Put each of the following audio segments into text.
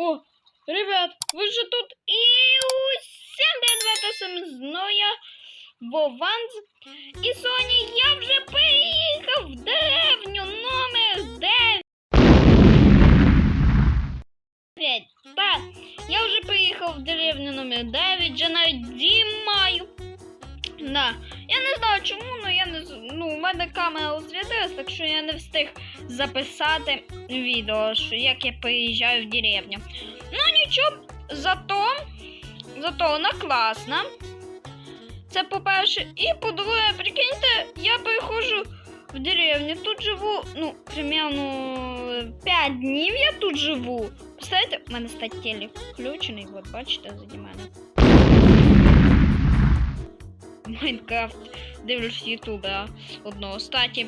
О, ребят, ви же тут і усім привіт, саме знову я Вованс. І Соні, я вже приїхав в деревню номер 9. Так, я вже приїхав в деревню номер 9, вже навіть дім маю. Да. Не знаю чому, але я не ну, у мене камера розрядилась, так що я не встиг записати відео, що як я приїжджаю в деревню. Ну нічого, зато, зато вона класна. Це по-перше. І по-друге, прикиньте, я приходжу в деревню, тут живу, ну, примерно 5 днів я тут живу. Представляєте, в мене стать телек включений, от бачите, заді мене. Майнкрафт дивлюсь ютубера одного. Кстати,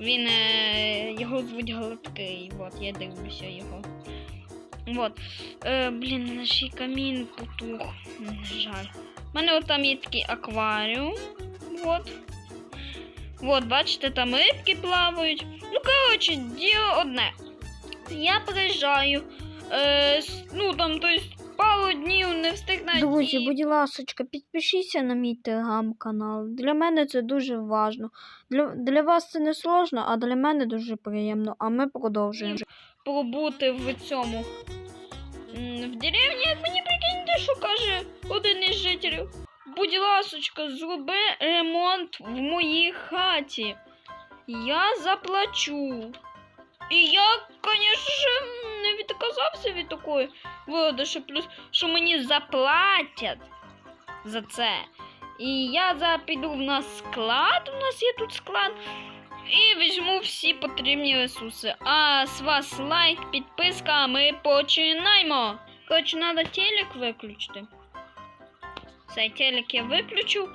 він е, його звуть Гладкий. От, я дивлюся його. Вот. Е, блін, наш камін потух. Жаль. У мене от там є такий акваріум. Вот. Вот, бачите, там рибки плавають. Ну, коротше, діло одне. Я приїжджаю. Е, ну там, то есть, пару днів не встиг навіть. Друзі, будь ласочка, підпишіться на мій телеграм-канал. Для мене це дуже важно. Для, для вас це не сложно, а для мене дуже приємно. А ми продовжуємо. побути в цьому. В деревні, як мені прикиньте, що каже один із жителів. Будь ласочка, зроби ремонт в моїй хаті. Я заплачу. І я, звісно, не відказався від такої що плюс, що мені заплатять за це. І я зараз піду на склад, у нас є тут склад, і візьму всі потрібні ресурси. А з вас лайк, підписка, ми починаємо. Коротше, треба телек виключити. Цей телек я виключу.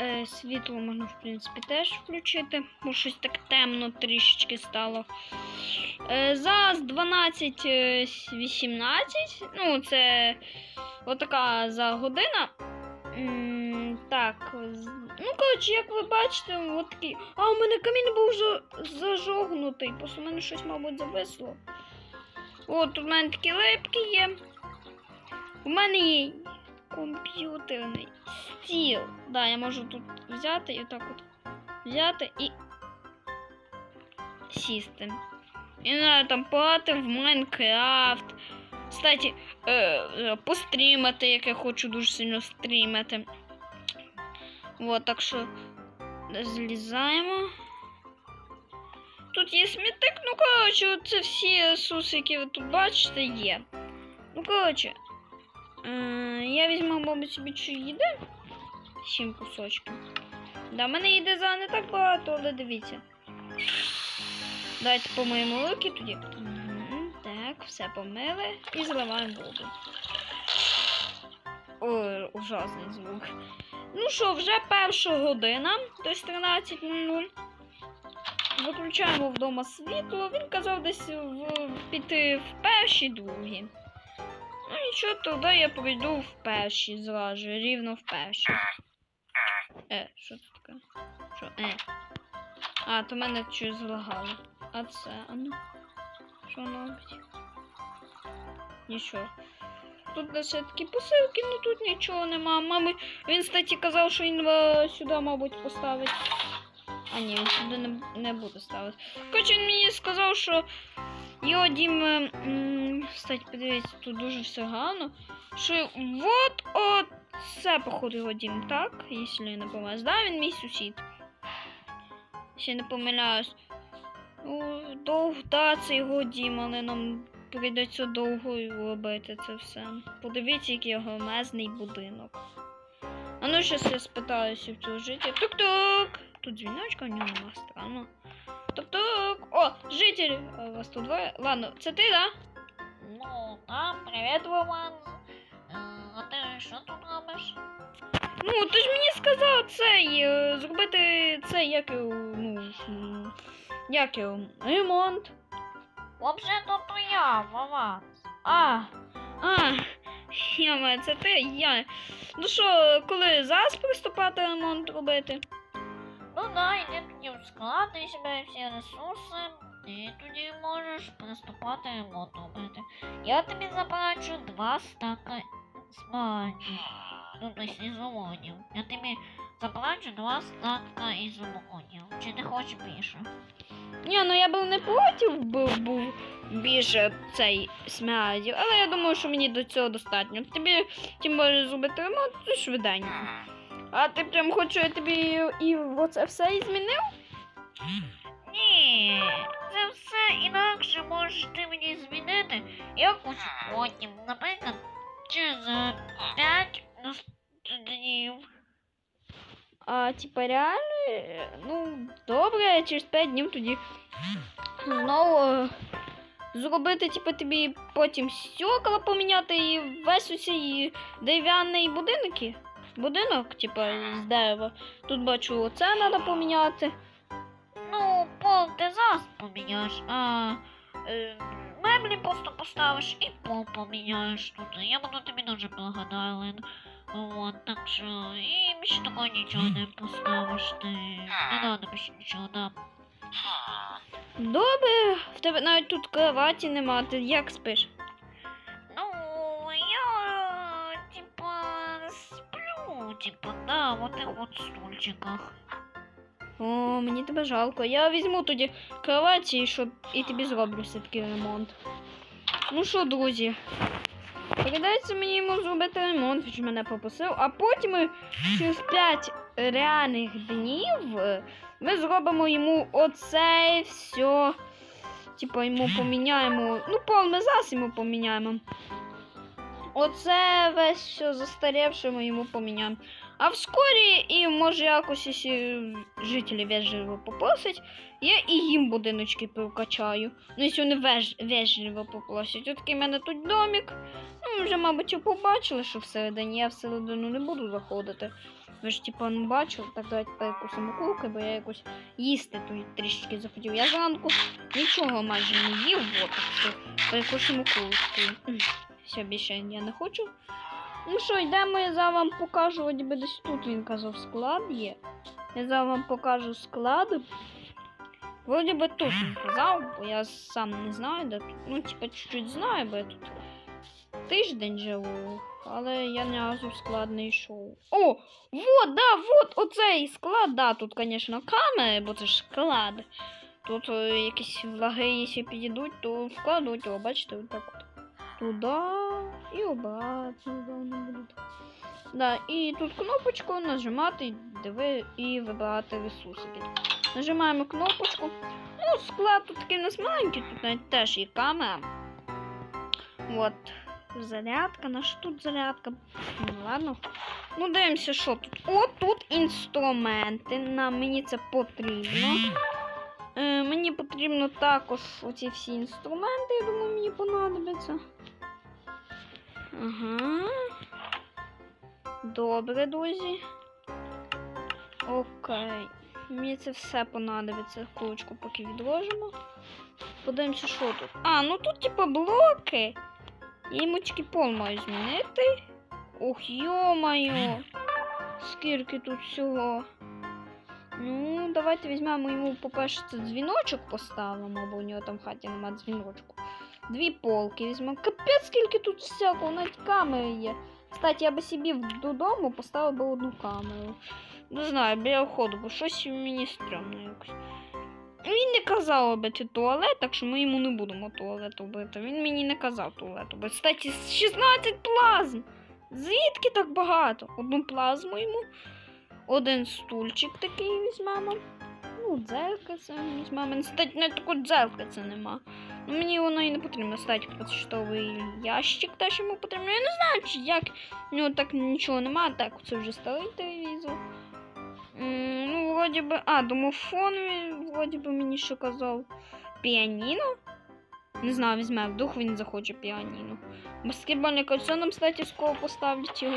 Е, світло можна, в принципі, теж включити, бо щось так темно трішечки стало. Е, зараз 12.18. Ну, це отака за година. Так, ну коротше, як ви бачите, от такий. А, у мене камін був зажогнутий, просто в мене щось, мабуть, зависло. От у мене такі липки є. У мене є комп'ютерний стіл. Да, я можу тут взяти і так от взяти і сісти. І не там пограти в Майнкрафт. Кстати, е, е, пострімати, як я хочу дуже сильно стрімати. Вот, так що злізаємо. Тут є смітник, ну коротше, це всі ресурси, які ви тут бачите, є. Ну, коротше, я візьму, мабуть, собі чу їди. Сім кусочків. Да, мене їди за не так багато, але дивіться. Давайте помиємо руки тоді. Так, все помили і зливаємо воду. Ой, ужасний звук. Ну що, вже перша година, тобто 13.00. Виключаємо вдома світло. Він казав десь в, піти в перші другі. Нічого, тоді я прийду в перші зразу, рівно в перші. Е, що це таке? Що? Е. А, то мене щось злагало. А це, а ну. Що воно робить? Нічого. Тут лише такі посилки, ну тут нічого нема. Мами, він, кстати, казав, що він е, сюди, мабуть, поставить. А ні, він сюди не, не буде ставити. Коротше, він мені сказав, що його дім. е, м, Кстати, подивіться, тут дуже все гарно. Що от от це, походу, його дім, так? Якщо я не помиляюсь. Да, він мій сусід. Ще не помиляюсь. Ну, довго, да, це його дім, але нам прийдеться довго робити це все. Подивіться, який громезний будинок. А ну щас я спитаюся в цього жителя. Тук-тук! Тут дзвіночка, в нього нема странно. Тук-тук! О, житель! А, Вас тут двоє. Ладно, це ти, да? Ну, там, привіт, Вован. Е, А ти що тут робиш? Ну, ти ж мені сказав цей, е, зробити цей, як його, ну, як його, ремонт. Взагалі-то то я, Вован. А, а, яме, це ти, я. Ну що, коли зараз приступати ремонт робити? Ну да, йди тоді в склад, і себе всі ресурси, і тоді можеш приступати робити. Я тобі заплачу два стака смаді. Ну, то есть ізолонів. Я тобі заплачу два стака ізолонів. Чи ти хочеш більше? Ні, ну я був не проти, був, був більше цей смердів, але я думаю, що мені до цього достатньо. Тобі тим більше зробити ремонт, це швиденько. А ти прям хочеш, я тобі і оце все і змінив? Ні, це все інакше можеш ти мені змінити якось потім. Наприклад, через 5 днів. А типа реально, ну, добре, через 5 днів тоді знову е, зробити, типа, тобі потім стекла поміняти і весь усій дерев'яний будинки. Будинок, типа, з дерева. Тут бачу, оце треба поміняти. Ну, пол ти зараз поміняєш, а е, меблі просто поставиш і пол поміняєш тут. Я буду тобі дуже благодарен. Вот, так що і більше такого нічого не поставиш. Ти не надо більше нічого, да. Добре, в тебе навіть тут кроваті нема, ти як спиш? Типа, да, в этих стульчиках. О, мені тебе жалко. Я візьму тоді кроваті, щоб і тобі зроблю все-таки ремонт. Ну що, друзі, передається мені йому зробити ремонт, він мене попросив, а потім ми через 5 реальних днів ми зробимо йому оце все. Типа йому поміняємо. Ну, повний зас йому поміняємо. Оце весь все застарівше ми йому поміняємо. А вскорі і може якось, якщо жителі вежливо попросять, я і їм будиночки прокачаю. Ну, якщо вони веж, вежливо попросять. От такий в мене тут домик. Ну, вже, мабуть, побачили, що всередині. Я всередину не буду заходити. Ви ж типа не бачили, так давайте перекусимо кулки, бо я якось їсти тут трішки захотів. Я зранку нічого майже не їв, от, так що перекусимо кулки. Все, більше я не хочу. Ну що, йдемо, я зараз вам покажу, от десь тут він казав склад є. Я зараз вам покажу склад. Вроді би тут він казав, бо я сам не знаю, де тут. Ну, типа, чуть-чуть знаю, бо я тут тиждень живу, але я ні разу в склад не йшов. О! Вот, да, вот оцей склад, да, тут, звісно, камери, бо це ж склад. Тут е, якісь влаги, якщо підійдуть, то вкладуть його, бачите, отак от. Туда і обратно вони будуть. Да, і тут кнопочку нажимати, диви і вибирати ресурсики. Нажимаємо кнопочку. Ну, склад тут такий у нас маленький, тут навіть теж є камера. От. Зарядка, наша тут зарядка. Ну ладно. Ну, дивимося, що тут. О, тут інструменти. Нам мені це потрібно. Е, мені потрібно також оці всі інструменти, я думаю, мені понадобляться. Ага. Добре, друзі. Окей. Мені це все понадобиться. Кулочку поки відложимо. Подивимося, що тут. А, ну тут, типу, блоки. Я йому пол маю змінити. Ох, йо-моє. Скільки тут всього. Ну, давайте візьмемо йому, по-перше, дзвіночок поставимо, бо у нього там в хаті нема дзвіночку. Дві полки візьмемо. Капець, скільки тут всякого, навіть камери є. Кстати, я би собі додому поставив би одну камеру. Не знаю, біля входу, бо щось мені стрьомно якось. Він не казав робити туалет, так що ми йому не будемо туалет робити. Він мені не казав туалет робити. Кстати, 16 плазм! Звідки так багато? Одну плазму йому, один стульчик такий візьмемо. Ну, дзеркальце візьмемо. Кстати, не таку дзеркальце нема. Ну, мені воно і не потрібно. Кстати, почтовий ящик теж йому потрібно. Я не знаю, чи як в нього так нічого немає. Так, це вже старий телевізор. М, Ну, вроді би. А, домофон, він, вроді би мені що казав. Піаніно? Не знаю, візьме, вдруг він захоче піаніно. Баскетбольне кольцо нам, кстати, скоро поставлять його.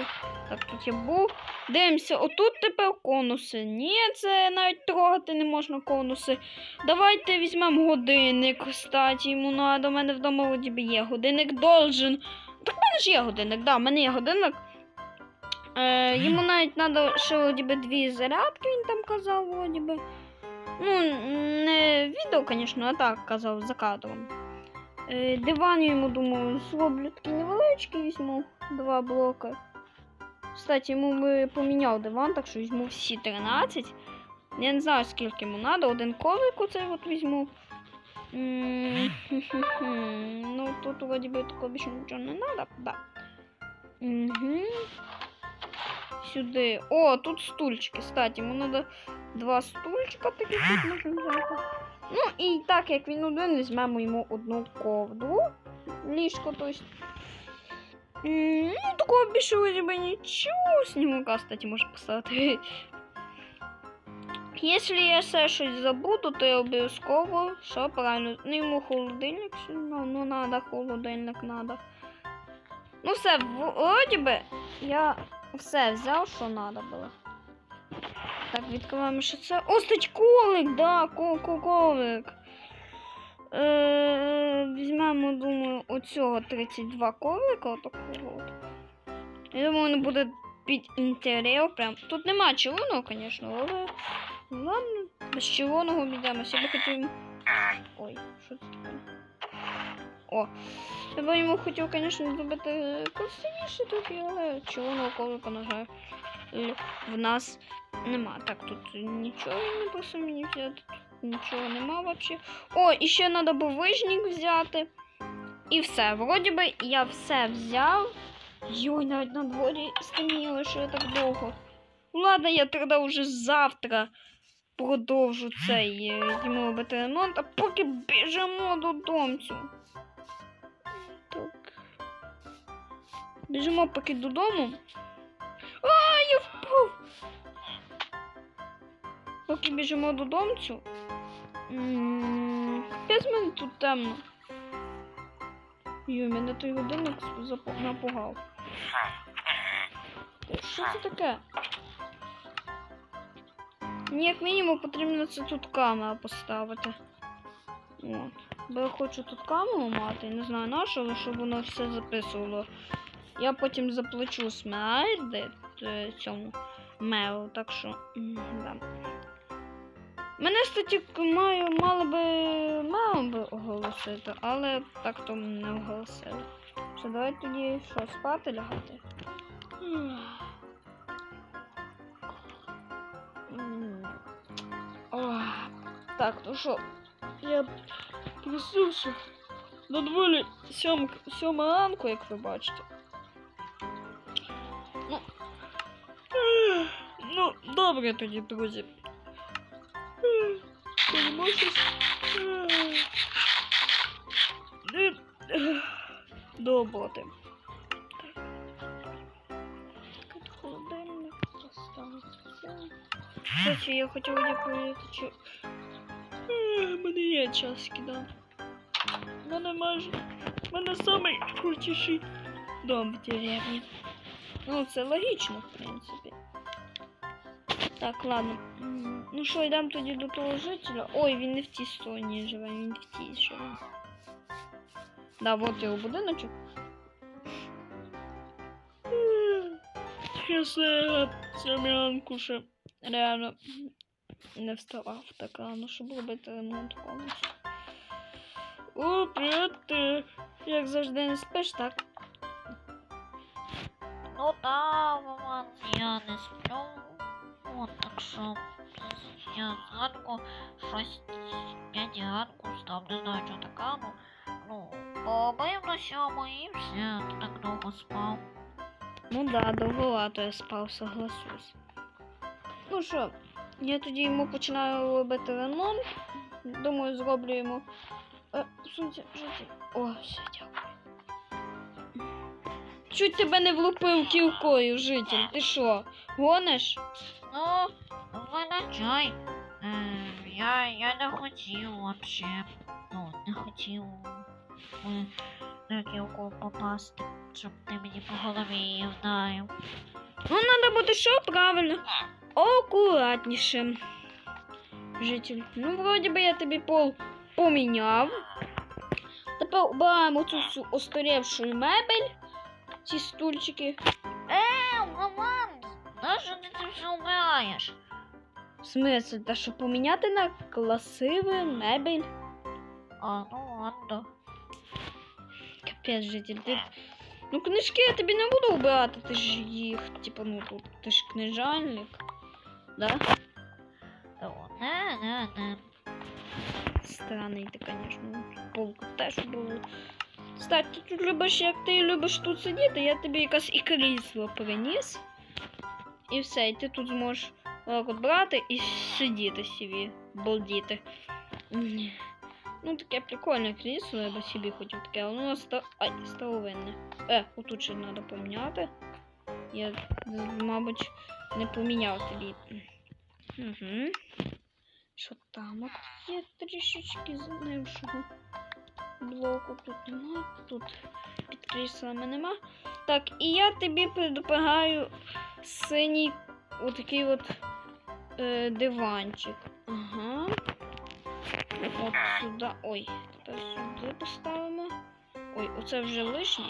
Так, тут я був. Дивимося, отут тепер конуси. Ні, це навіть трогати не можна конуси. Давайте візьмемо годинник. Кстати, йому надо. У мене вдома вроді є. Годинник должен. Так в мене ж є годинник, да, в мене є годинник. Е, йому навіть треба ще вроді би, дві зарядки, він там казав, вроді би. Ну, не відео, звісно, а так казав за кадром. Е, диван йому думаю, зроблю такий невеличкий, візьму два блоки. Кстати, йому би поміняв диван, так що візьму всі 13. Я не знаю, скільки йому треба. Один коврик оцей от візьму. Ну, тут вроді би такого більше нічого не треба. Да. Угу. Сюди. О, тут стульчики. Кстати, йому треба два стульчика таких тут можна взяти. Ну і так як він один, візьмемо йому одну ковдру. Ліжко, то. Ну, такого більше вроді би нічого. Снімка, кстати, може поставити. Якщо я все щось забуду, то я обов'язково, що правильно, ну йому холодильник, що, ну, надо, холодильник надо. Ну все, вроді би я все взяв, що надо було. Так, відкриваємо ще це. О, стать колик, да, ко- ко- колик. Е, візьмемо, думаю, оцього 32 колика, отакого. от. Я думаю, він буде під інтер'єр. Прям. Тут нема червоного, звісно, але. Ладно, без червоного обійдемося. Я би хотів. Ой, що це таке? О. Я би йому хотів, звісно, зробити красивіше трохи, але червоного колика, на жаль, в нас нема. Так, тут нічого не взяти. Тут нічого нема взагалі. О, і ще треба був вижник взяти. І все. Вроді би я все взяв. Йой, навіть на дворі стемніло, що я так довго. Ладно, я тоді вже завтра продовжу цей е, йому робити ремонт, а поки біжимо додомцю. Так. Біжимо поки додому. А, я впав! Поки біжимо додомцю. М, Капець мене тут темно. Йой, мене той годинник напугав. Що це таке? Мені як мінімум потрібно це тут камеру поставити. От. Бо я хочу тут камеру мати, не знаю на що, але щоб воно все записувало. Я потім заплачу смерди цьому меру, так що. Да. Мене, кстати, маю, мали би мером би оголосити, але так то не оголосили. Що, давай тоді що, спати лягати? Ох, Так, ну що, я проснувся. На дворі сьом, сьома ранку, як ви бачите. Ну добре тоді, друзі. До роботи. Холодильник поставити. Кстати, я хотів дякувати, чи... Мене є час кидав. Мене майже... Мене самий крутіший дом в деревні. Ну, це логічно, в принципі. Так, ладно. Ну що, йдемо тоді до того жителя. Ой, він не в тій стороні живе, він в тій живе. Да, вот його будиночок. Я все Сем'янку ще реально не вставав так рано, щоб робити ремонт повністю. О, привіт, ти як завжди не спиш, так? Ну да, мама, я не сплю. От так що я зранку щось п'ять став, не знаю, що така, ну, ну, побив на сьому і все, так довго спав. Ну да, довголато я спав, согласусь. Ну що, я тоді йому починаю робити ремонт. Думаю, зроблю йому. Е, сунься, жити. О, все, дякую. Чуть тебе не влупив кілкою, житель. Ти що, гониш? Ну, вибачай. Я, я не хотів вообще. Ну, не хотів на кілку попасти, щоб ти мені по голові вдарив. Ну, треба бути що правильно. Акуратніше. Житель. Ну, вроді би я тобі пол поміняв. Тепер обираємо цю всю остарівшу мебель. Ці стульчики. Нащо ти це все вбираєш? В смысле, та що поміняти на красиву мебель. А, ну ладно. Капець, житель, ти. Ну, книжки я тобі не буду брати, ти ж їх, типу, ну тут, ти ж книжальник. Да? О, не, не, не. Странний ти, звісно. Полку теж було. Кстати, ти любиш, як ти любиш тут сидіти, я тобі якось і крісло приніс. І все, і ти тут зможеш от брати і сидіти собі, балдіти. Ну, таке прикольне крісло, я би собі хотів таке, воно ста... Ай, старовинне. Е, отут ще треба поміняти. Я, мабуть, не поміняв тобі. Угу. Що там от є трішечки занившого блоку. Тут нема, тут під кріслами нема. Так, і я тобі предупрягаю синій отакий от е, диванчик. Ага. От сюди. Ой, тепер сюди поставимо. Ой, оце вже лишнє.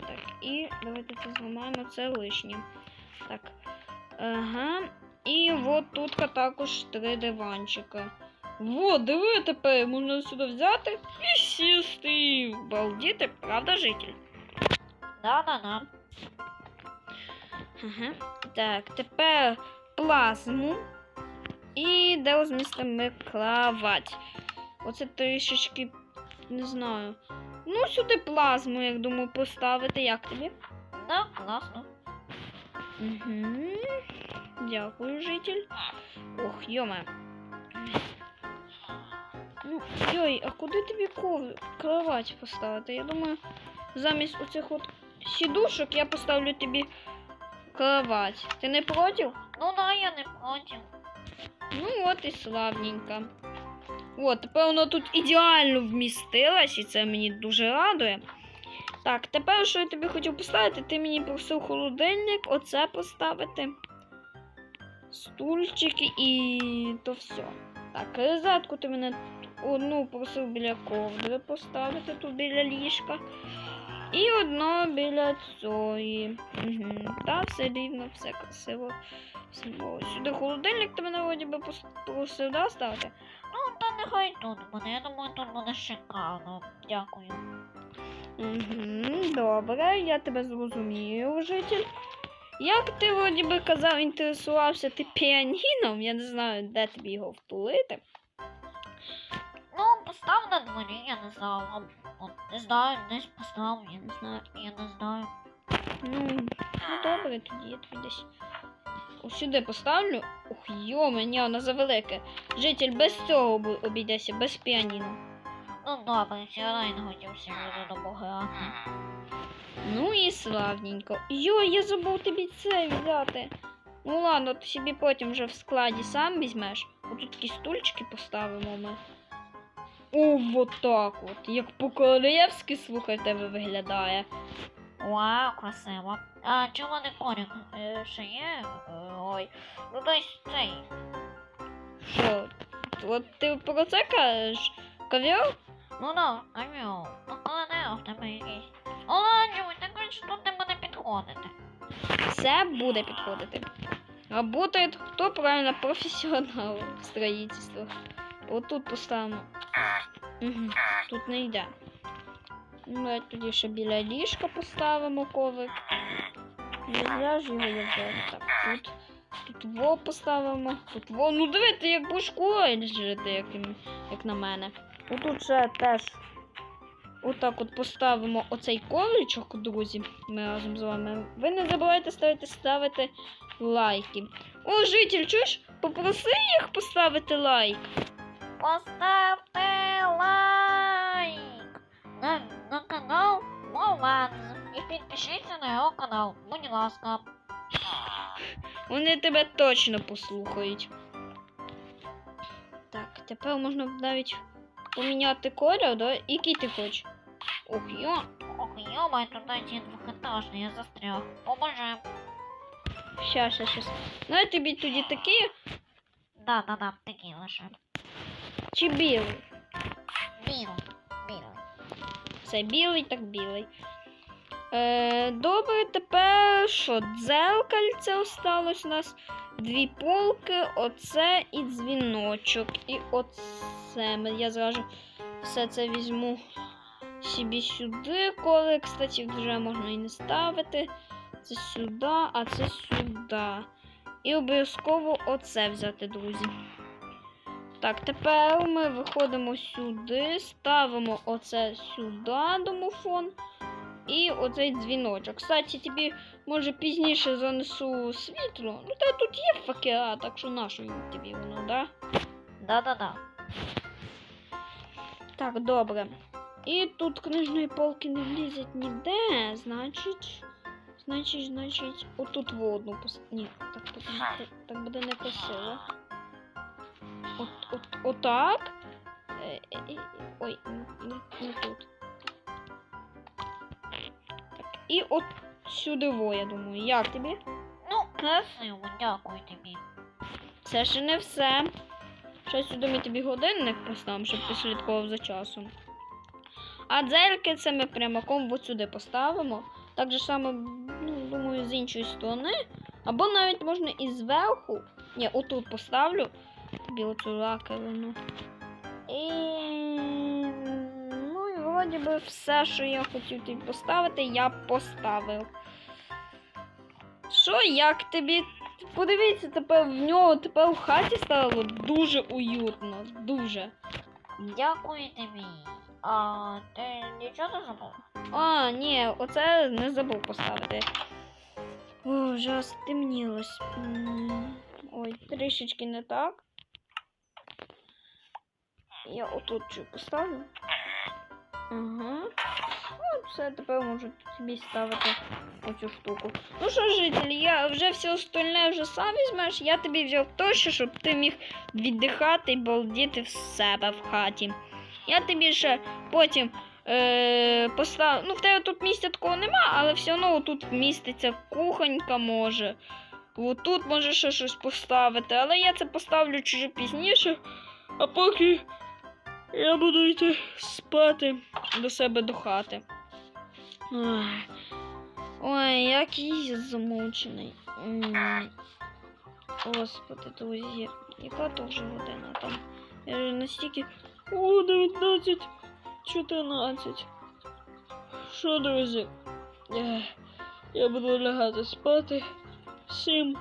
Так, і давайте це зламаємо, це лишнє. Так. Ага. І от тут також три диванчика. Во, диви тепер, можна сюди взяти і сісти. Балдіти, правда, житель? Да-да-да. Ага. Так, тепер плазму. І де розмістимо кровать. Оце трішечки, не знаю. Ну, сюди плазму, як думаю, поставити. Як тобі? Да, класно. Угу. Дякую, житель. Ох, йома. Ну, йой, а куди тобі кровать поставити? Я думаю, замість оцих от сідушок я поставлю тобі кровать. Ти не проти? Ну да, я не проти. Ну от і славненько. От, тепер воно тут ідеально вмістилось, і це мені дуже радує. Так, тепер, що я тобі хотів поставити, ти мені просив холодильник, оце поставити. Стульчики і то все. Так, розетку ти мене одну просив біля ковдри поставити тут біля ліжка. І одну біля цієї. Угу. Та все рівно, все красиво. Все. Сюди холодильник ти мене вроді би просив да, ставити. Ну, та нехай тут буде. Я думаю, тут буде шикарно. Дякую. Угу, добре, я тебе зрозумію, житель. Як ти вроді би казав, інтересувався ти піаніном, я не знаю, де тобі його втулити. Ну, постав на дворі, я не знаю. От, не знаю, десь постав, я не знаю, я не знаю. Ну, ну добре, тоді я тобі десь. Ось сюди поставлю. Ух, йоме, ні, вона завелике. Житель без цього обійдеться, без піаніно. Ну добре, сюди не хотів сьогодні допомагати. Ну і славненько. Йой, я забув тобі це взяти. Ну ладно, ти собі потім вже в складі сам візьмеш. Отут такі стульчики поставимо ми. О, вот так от. Як по-королевськи, слухай, в тебе виглядає. Вау, красиво. А чому не корік? Е, ще є? Е, ой. Ну десь цей. Що? От ти про це кажеш? Ковер? Ну да, кам'ю. Ну коли не в тебе якийсь. Оладжуй, ти кажеш, тут не буде підходити. Все буде підходити. Работает хто правильно професіонал в строїтельстві. Отут поставимо. Угу. Тут не йде. Ну, давай тоді ще біля ліжка поставимо ковик. Не ж його я взяв. Так, тут. Тут во поставимо. Тут во. Ну диви, ти як будеш курить жити, як, як на мене. Отут ще теж. Отак от поставимо оцей ковричок, друзі. Ми разом з вами. Ви не забувайте ставити, ставити лайки. О, житель, чуєш? Попроси їх поставити лайк. Поставте лайк на, на канал Мованз. І підпишіться на його канал, будь ласка. Вони тебе точно послухають. Так, тепер можна навіть поміняти колір, да? Який ти хочеш? Ох, йо. Ох, йомай, туди ті двохетажний, я застряг. Поможи. Щас, щас, щас. Ну, я тобі тоді такий Да, да, да, такі лише. Чи білий? Білий, білий. Це білий, так білий. Е, добре, тепер що? Дзеркальце осталось у нас. Дві полки, оце і дзвіночок. І оце. Я зразу все це візьму собі сюди коли, кстати, вже можна і не ставити. Це сюди, а це сюди. І обов'язково оце взяти, друзі. Так, тепер ми виходимо сюди, ставимо оце сюди домофон. І оцей дзвіночок. Кстати, тобі може пізніше занесу світло. Ну та тут є факела, так що їм тобі воно, да? Да-да-да. Так, добре. І тут книжної полки не влізять ніде, значить. Значить, значить, отут в одну пос... Ні, так, так, так, так буде не красиво. От, от, отак. Е, е, е, Ой, не, не тут. Так, і от сюди во, я думаю. Як тобі? Ну, красиво, дякую тобі. Це ще не все. Ще сюди ми тобі годинник поставимо, щоб ти слідкував за часом. А дзельки це ми прямиком от сюди поставимо. Так же само, ну, думаю, з іншої сторони. Або навіть можна і зверху. Ні, отут поставлю тобі оцю раковину. І. Ну і вроді би все, що я хотів тобі поставити, я поставив. Що, як тобі Подивіться, тепер в нього тепер в хаті стало дуже уютно. Дуже. Дякую тобі. А ти нічого не забув? А, ні, оце не забув поставити. О, вже стемнілось. Ой, трішечки не так. Я отут чуть поставлю. Ага. Ну, все, тепер можу собі ставити оцю штуку. Ну що, жителі, я вже все остальне вже сам візьмеш. Я тобі взяв то, що, щоб ти міг віддихати і балдіти в себе в хаті. Я тобі ще потім е, постав... Ну, в тебе тут місця такого нема, але все одно тут вміститься кухонька може. От тут може ще щось поставити, але я це поставлю чуть пізніше. А поки я буду йти спати до себе до хати. Ой, який замучений. Господи, друзі, яка то вже година там? Я вже настільки. О, 19, 14. Що, друзі? Я, буду лягати спати. Всім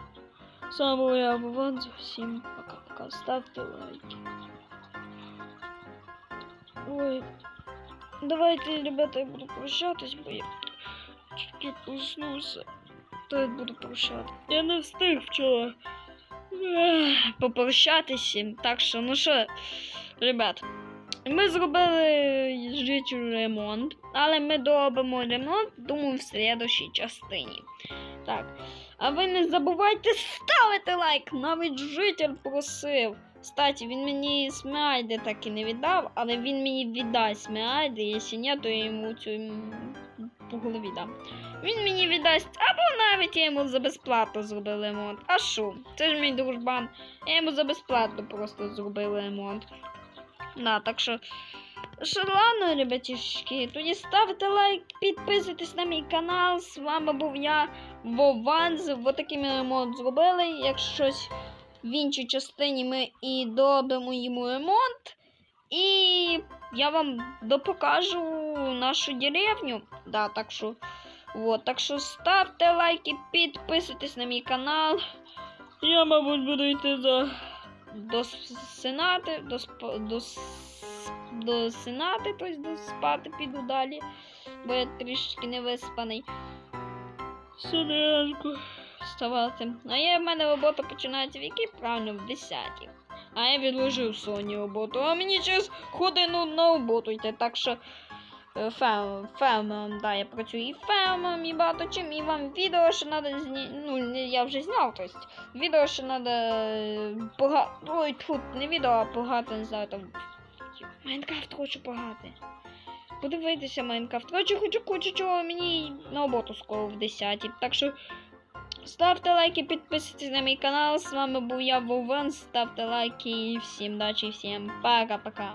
самого я Вованзу. Всім пока-пока. Ставте лайки. Ой. Давайте, ребята, я буду прощатись, бо я чуть проснувся. То я буду прощати. Я не встиг вчора. Попрощатися. Так що, ну що, ребят, ми зробили життю ремонт, але ми доробимо ремонт, думаю, в слідущій частині. Так. А ви не забувайте ставити лайк. Навіть житель просив. Кстати, він мені смайди так і не віддав, але він мені віддасть смайди, якщо ні, то я йому цю по голові дам. Він мені віддасть, або навіть я йому за безплатно зробив ремонт. А що? Це ж мій дружбан. Я йому за безплатно просто зробив ремонт. Да, так що. Що ребятішки, тоді ставте лайк, підписуйтесь на мій канал. З вами був я, Вованз. Вот такий ми ремонт зробили. Якщо щось в іншій частині ми і доробимо йому ремонт. І я вам допокажу нашу деревню. Да, так що, вот, так що ставте лайки, підписуйтесь на мій канал. Я, мабуть, буду йти до, до сенати, до, сп- до, до сенати, тобто до спати піду далі, бо я трішки не виспаний. Синенько вставати. А я в мене робота починається в якій правильно в 10 А я відложив Соні роботу. А мені через годину на роботу йти. Так що е, ферм, да, я працюю і фермером, і багато чим, і вам відео ще треба зні... Ну, я вже зняв, тобто відео ще треба пога... Ой, тут не відео, а погати, не знаю, там. Майнкрафт хочу погати. Подивитися Майнкрафт. Коротше, хочу кучу чого мені на роботу скоро в 10 Так що ставте лайки, підписуйтесь на мій канал. З вами був я Вовен. Ставте лайки і всім дачі, всім пока-пока.